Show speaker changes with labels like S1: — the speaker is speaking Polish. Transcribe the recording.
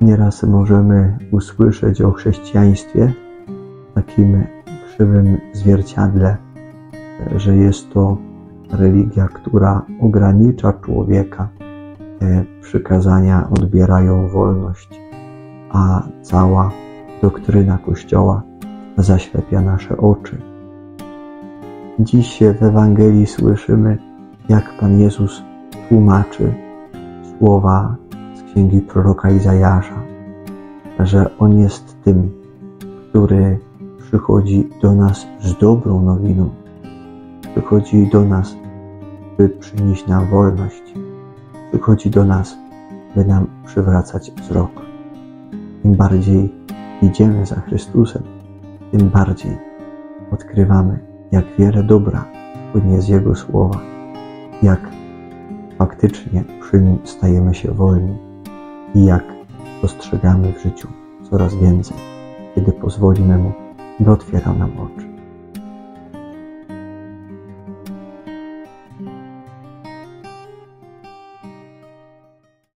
S1: Nieraz możemy usłyszeć o chrześcijaństwie w takim krzywym zwierciadle, że jest to religia, która ogranicza człowieka, te przykazania odbierają wolność, a cała doktryna Kościoła zaślepia nasze oczy. Dziś w Ewangelii słyszymy, jak Pan Jezus tłumaczy słowa księgi proroka Izajasza, że On jest tym, który przychodzi do nas z dobrą nowiną, przychodzi do nas, by przynieść nam wolność, przychodzi do nas, by nam przywracać wzrok. Im bardziej idziemy za Chrystusem, tym bardziej odkrywamy, jak wiele dobra płynie z Jego słowa, jak faktycznie przy Nim stajemy się wolni i jak dostrzegamy w życiu coraz więcej, kiedy pozwolimy Mu, by otwierał nam oczy.